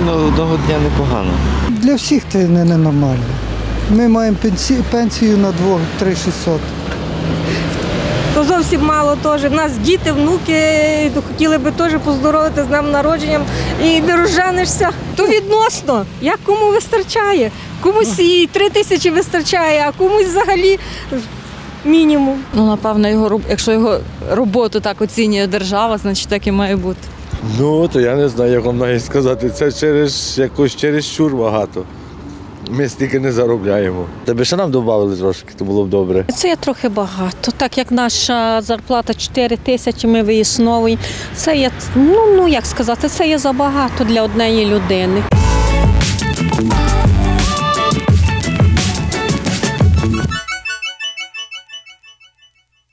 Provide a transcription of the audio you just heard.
одного дня непогано. Для всіх це не ненормально. Ми маємо пенсі- пенсію на двох 3600. То зовсім мало теж. У нас діти, внуки то хотіли би теж поздоровити з днем народженням і не розженешся. То відносно, як кому вистачає. Комусь і три тисячі вистачає, а комусь взагалі мінімум. Ну, напевно, його якщо його роботу так оцінює держава, значить так і має бути. Ну, то я не знаю, як вам навіть сказати. Це через якось через щур багато. Ми стільки не заробляємо. Тебе ще нам додали трошки, то було б добре. Це є трохи багато. Так як наша зарплата 4 тисячі, ми виясновуємо. Це є, ну, ну як сказати, це є забагато для однієї людини.